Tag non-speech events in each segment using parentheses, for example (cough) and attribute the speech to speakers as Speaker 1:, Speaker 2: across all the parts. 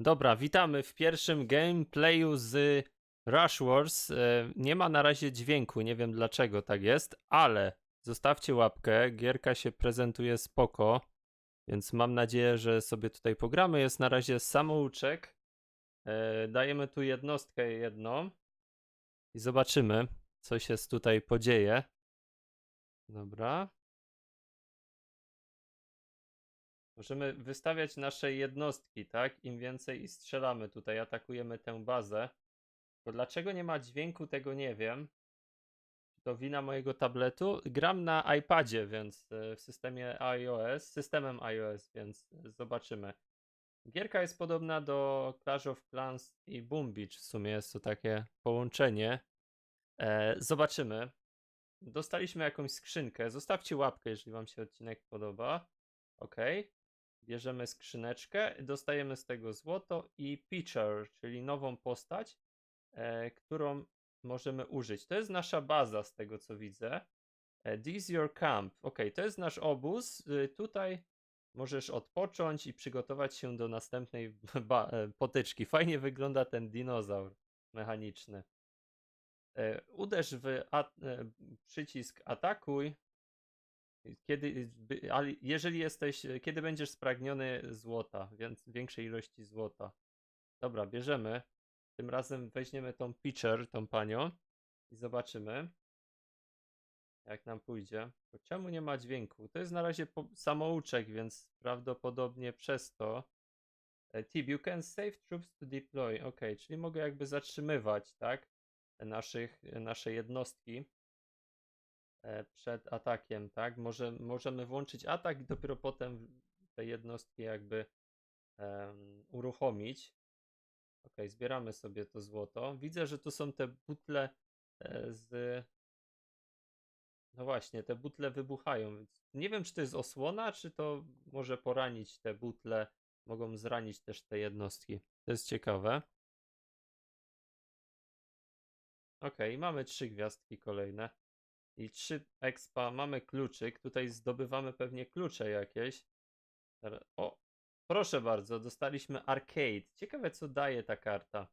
Speaker 1: Dobra, witamy w pierwszym gameplayu z Rush Wars. E, Nie ma na razie dźwięku, nie wiem dlaczego tak jest, ale zostawcie łapkę, gierka się prezentuje spoko, więc mam nadzieję, że sobie tutaj pogramy. Jest na razie samouczek. E, Dajemy tu jednostkę jedną i zobaczymy, co się tutaj podzieje. Dobra. Możemy wystawiać nasze jednostki, tak? Im więcej i strzelamy tutaj, atakujemy tę bazę. To dlaczego nie ma dźwięku, tego nie wiem. To wina mojego tabletu? Gram na iPadzie, więc e, w systemie iOS, systemem iOS, więc e, zobaczymy. Gierka jest podobna do Clash of Clans i Boom Beach. W sumie jest to takie połączenie. E, zobaczymy. Dostaliśmy jakąś skrzynkę. Zostawcie łapkę, jeżeli Wam się odcinek podoba. Ok. Bierzemy skrzyneczkę, dostajemy z tego złoto i Pitcher, czyli nową postać, e, którą możemy użyć. To jest nasza baza, z tego co widzę. E, this your camp. Ok, to jest nasz obóz. Y, tutaj możesz odpocząć i przygotować się do następnej (laughs) e, potyczki. Fajnie wygląda ten dinozaur mechaniczny. E, uderz w a- e, przycisk atakuj. Kiedy, ale jeżeli jesteś, kiedy będziesz spragniony złota, więc większej ilości złota. Dobra, bierzemy. Tym razem weźmiemy tą pitcher, tą panią i zobaczymy, jak nam pójdzie. Bo czemu nie ma dźwięku? To jest na razie samouczek, więc prawdopodobnie przez to. E, Tip, you can save troops to deploy. Ok, czyli mogę jakby zatrzymywać, tak? Naszych, nasze jednostki przed atakiem, tak? Może, możemy włączyć atak i dopiero potem te jednostki jakby em, uruchomić. Ok, zbieramy sobie to złoto. Widzę, że tu są te butle e, z. No właśnie, te butle wybuchają. Nie wiem, czy to jest osłona, czy to może poranić te butle. Mogą zranić też te jednostki. To jest ciekawe. Ok, mamy trzy gwiazdki kolejne. I trzy expa. Mamy kluczyk. Tutaj zdobywamy pewnie klucze jakieś. O, proszę bardzo, dostaliśmy arcade. Ciekawe, co daje ta karta.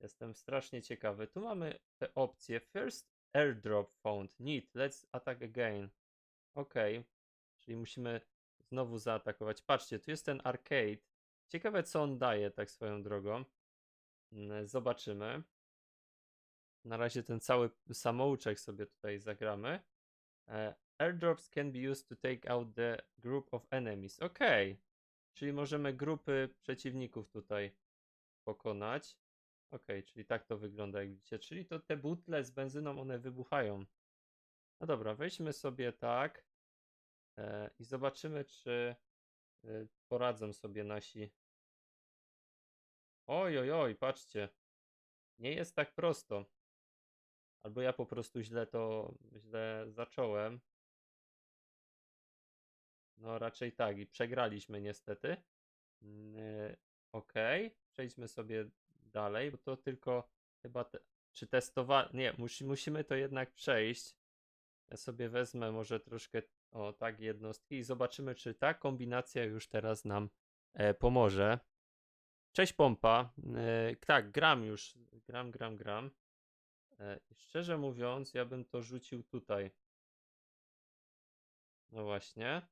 Speaker 1: Jestem strasznie ciekawy. Tu mamy te opcje. First airdrop found. Need. Let's attack again. Ok. Czyli musimy znowu zaatakować. Patrzcie, tu jest ten arcade. Ciekawe, co on daje, tak swoją drogą. Mm, Zobaczymy. Na razie ten cały samouczek sobie tutaj zagramy. E, airdrops can be used to take out the group of enemies. Ok. Czyli możemy grupy przeciwników tutaj pokonać. Ok, czyli tak to wygląda, jak widzicie. Czyli to te butle z benzyną, one wybuchają. No dobra, weźmy sobie tak. E, I zobaczymy, czy e, poradzą sobie nasi. Oj, oj, oj, patrzcie. Nie jest tak prosto. Albo ja po prostu źle to źle zacząłem. No raczej tak i przegraliśmy niestety. Mm, Ok, przejdźmy sobie dalej, bo to tylko chyba te, czy testowa... Nie, musi, musimy to jednak przejść. Ja sobie wezmę może troszkę o tak jednostki i zobaczymy, czy ta kombinacja już teraz nam e, pomoże. Cześć pompa. E, tak, gram już. Gram, gram, gram. E, i szczerze mówiąc, ja bym to rzucił tutaj. No właśnie.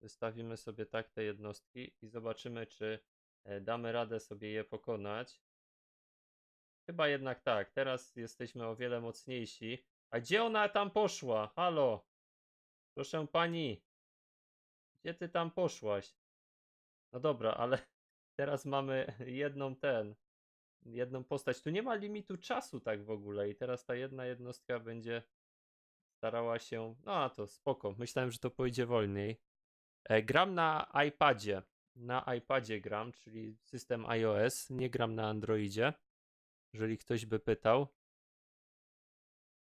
Speaker 1: Wystawimy sobie tak te jednostki i zobaczymy, czy e, damy radę sobie je pokonać. Chyba jednak tak. Teraz jesteśmy o wiele mocniejsi. A gdzie ona tam poszła? Halo? Proszę pani. Gdzie ty tam poszłaś? No dobra, ale (laughs) teraz mamy jedną ten, jedną postać. Tu nie ma limitu czasu tak w ogóle i teraz ta jedna jednostka będzie starała się. No a to spoko. Myślałem, że to pójdzie wolniej. E, gram na iPadzie. Na iPadzie gram, czyli system iOS. Nie gram na Androidzie. Jeżeli ktoś by pytał,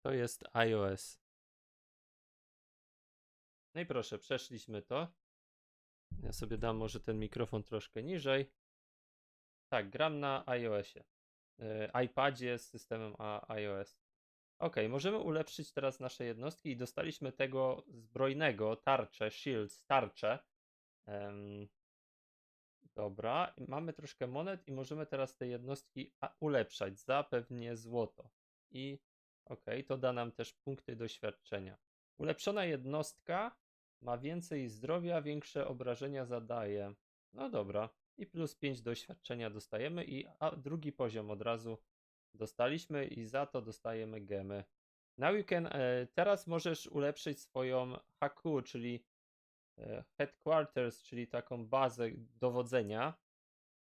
Speaker 1: to jest iOS. No i proszę, przeszliśmy to. Ja sobie dam może ten mikrofon troszkę niżej. Tak, gram na iOSie. Yy, iPadzie z systemem iOS. Ok, możemy ulepszyć teraz nasze jednostki i dostaliśmy tego zbrojnego, tarczę, shields, tarczę. Em, Dobra, mamy troszkę monet i możemy teraz te jednostki ulepszać za pewnie złoto. I okej, to da nam też punkty doświadczenia. Ulepszona jednostka ma więcej zdrowia, większe obrażenia zadaje. No dobra, i plus 5 doświadczenia dostajemy i a drugi poziom od razu dostaliśmy i za to dostajemy gemy. Now you can, teraz możesz ulepszyć swoją haku, czyli e, headquarters, czyli taką bazę dowodzenia,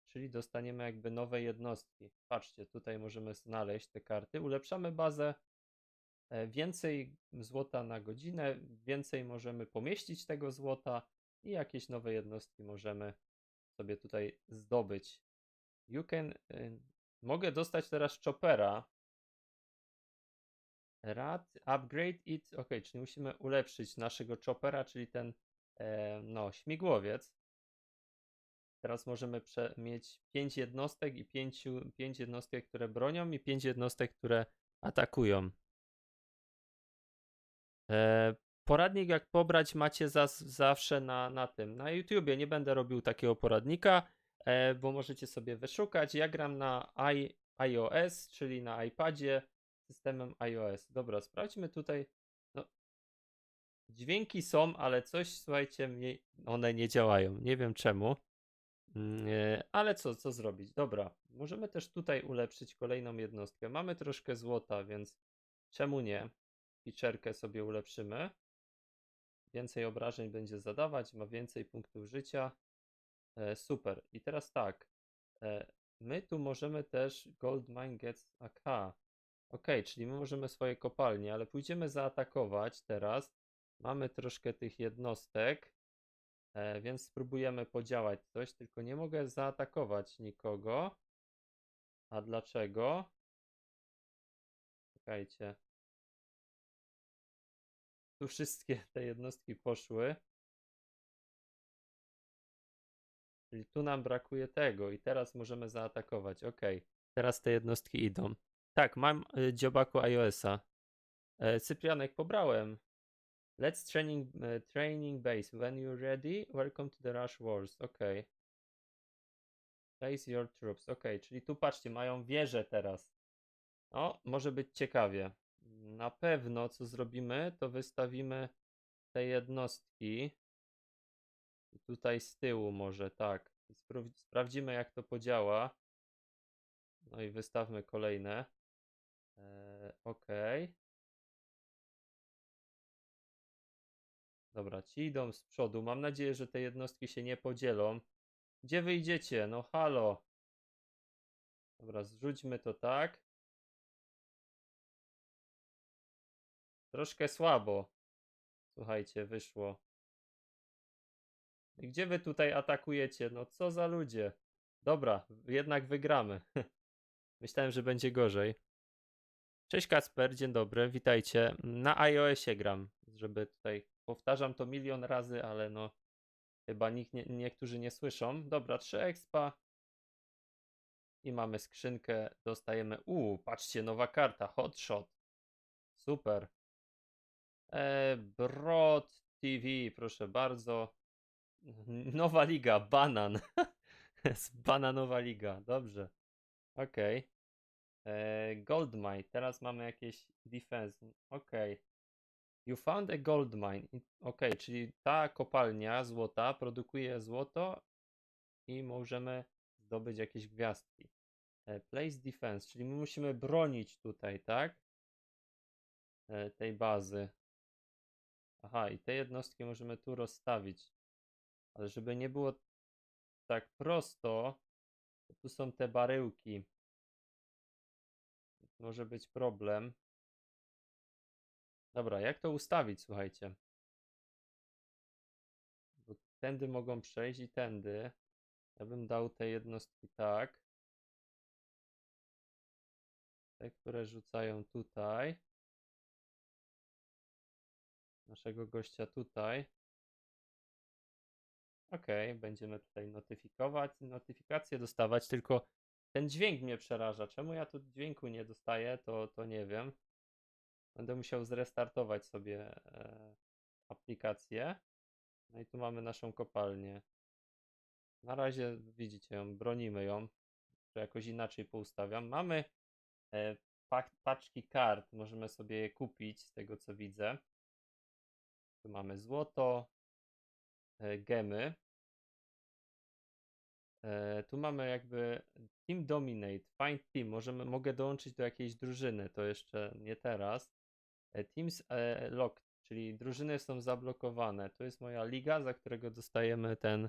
Speaker 1: czyli dostaniemy jakby nowe jednostki. Patrzcie, tutaj możemy znaleźć te karty. Ulepszamy bazę, e, więcej złota na godzinę, więcej możemy pomieścić tego złota i jakieś nowe jednostki możemy sobie tutaj zdobyć. You can, e, mogę dostać teraz choppera. Rad, upgrade it, ok, czyli musimy ulepszyć naszego choppera, czyli ten e, no, śmigłowiec. Teraz możemy mieć 5 jednostek i 5, pięć jednostek, które bronią i 5 jednostek, które atakują. E, poradnik jak pobrać macie zas- zawsze na, na tym, na YouTubie. Nie będę robił takiego poradnika, e, bo możecie sobie wyszukać. Ja gram na I, iOS, czyli na iPadzie systemem iOS. Dobra, sprawdźmy tutaj. No, dźwięki są, ale coś, słuchajcie, mnie, one nie działają. Nie wiem czemu. Mm, e, Ale co, co zrobić? Dobra, możemy też tutaj ulepszyć kolejną jednostkę. Mamy troszkę złota, więc czemu nie? Piczerkę sobie ulepszymy. Więcej obrażeń będzie zadawać, ma więcej punktów życia. E, super. I teraz tak. E, my tu możemy też Gold Mine Gets AK. Ok, czyli my możemy swoje kopalnie, ale pójdziemy zaatakować teraz. Mamy troszkę tych jednostek, e, więc spróbujemy podziałać coś, tylko nie mogę zaatakować nikogo. A dlaczego? Czekajcie. Tu wszystkie (laughs) te jednostki poszły. Czyli tu nam brakuje tego i teraz możemy zaatakować. Ok, teraz te jednostki idą. Tak, mam y, dziobaku iOS-a. E, Cyprianek pobrałem. Let's training, e, training base. When you're ready, welcome to the Rush Wars. Ok. Place your troops. Ok, czyli tu patrzcie, mają wieżę teraz. O, może być ciekawie. Na pewno, co zrobimy, to wystawimy te jednostki. Tutaj z tyłu może, tak. Sprawdzimy, jak to podziała. No i wystawmy kolejne. Eee, ok. Dobra, ci idą z przodu. Mam nadzieję, że te jednostki się nie podzielą. Gdzie wyjdziecie? No halo. Dobra, zrzućmy to tak. Troszkę słabo. Słuchajcie, wyszło. I Gdzie wy tutaj atakujecie? No co za ludzie. Dobra, jednak wygramy. (laughs) Myślałem, że będzie gorzej. Cześć Kasper, dzień dobry, witajcie. Na iOSie gram, żeby tutaj, powtarzam to milion razy, ale no chyba nikt nie, niektórzy nie słyszą. Dobra, 3 expa. I mamy skrzynkę, dostajemy, uuu, patrzcie, nowa karta, hotshot. Super. E, Brod TV, proszę bardzo. Nowa liga, banan. (laughs) Jest bananowa liga, dobrze. Okej. E, Goldmine, teraz mamy jakieś defense. Okej. You found a gold mine. I- Okej, czyli ta kopalnia złota produkuje złoto i możemy zdobyć jakieś gwiazdki. E, Place defense, czyli my musimy bronić tutaj, tak? Tej bazy. Aha, i te jednostki możemy tu rozstawić. Ale żeby nie było tak prosto, to tu są te baryłki. Może być problem. Dobra, jak to ustawić, słuchajcie? Bo tędy mogą przejść i tędy. Ja bym dał te jednostki tak. Te, które rzucają tutaj. Naszego gościa tutaj. Ok, będziemy tutaj notyfikować, notyfikacje dostawać, tylko ten dźwięk mnie przeraża. Czemu ja tu dźwięku nie dostaję, to, to nie wiem. Będę musiał zrestartować sobie e, aplikację. No i tu mamy naszą kopalnię. Na razie widzicie ją, bronimy ją. To jakoś inaczej poustawiam. Mamy e, paczki kart, możemy sobie je kupić z tego co widzę. Tu mamy złoto, e, gemy. E, tu mamy jakby Team Dominate, Find Team. Możemy, mogę dołączyć do jakiejś drużyny, to jeszcze nie teraz. E, Teams Locked, czyli drużyny są zablokowane. To jest moja liga, za którego dostajemy ten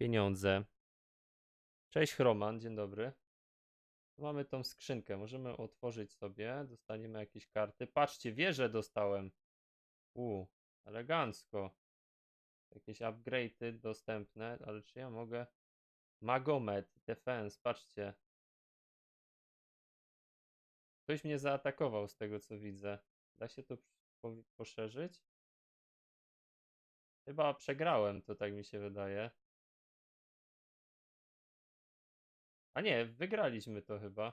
Speaker 1: pieniądze. Cześć Chroman, dzień dobry. Tu mamy tą skrzynkę, możemy otworzyć sobie, dostaniemy jakieś karty. Patrzcie, wieżę dostałem. U, elegancko. Jakieś upgrade'y dostępne, ale czy ja mogę... Magomed, Defense, patrzcie. Ktoś mnie zaatakował z tego co widzę. Da się to po- poszerzyć? Chyba przegrałem, to tak mi się wydaje. A nie, wygraliśmy to chyba.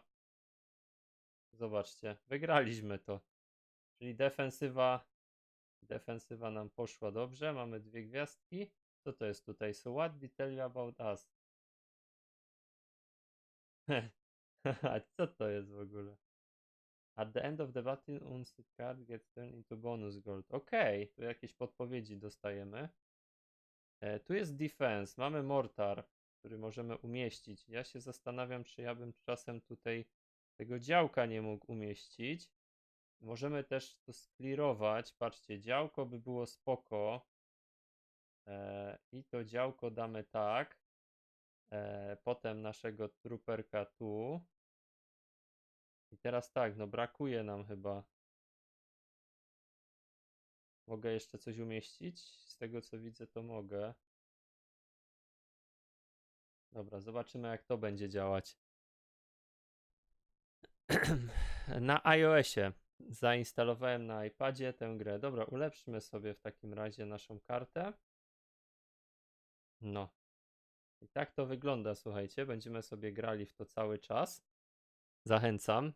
Speaker 1: Zobaczcie, wygraliśmy to. Czyli defensywa, defensywa nam poszła dobrze. Mamy dwie gwiazdki. Co to jest tutaj? So what did tell you about us? (laughs) A co to jest w ogóle? At the end of the battle, unset card gets turned into bonus gold. Okej, tu jakieś podpowiedzi dostajemy. E, tu jest defense, mamy mortar, który możemy umieścić. Ja się zastanawiam, czy ja bym czasem tutaj tego działka nie mógł umieścić. Możemy też to sklirować. Patrzcie, działko by było spoko. E, I to działko damy tak. E, potem naszego truperka tu. I teraz tak, no brakuje nam chyba. Mogę jeszcze coś umieścić? Z tego co widzę, to mogę. Dobra, zobaczymy jak to będzie działać. (clears throat) Na iOSie zainstalowałem na iPadzie tę grę. Dobra, ulepszymy sobie w takim razie naszą kartę. No. I tak to wygląda, słuchajcie. Będziemy sobie grali w to cały czas. Zachęcam.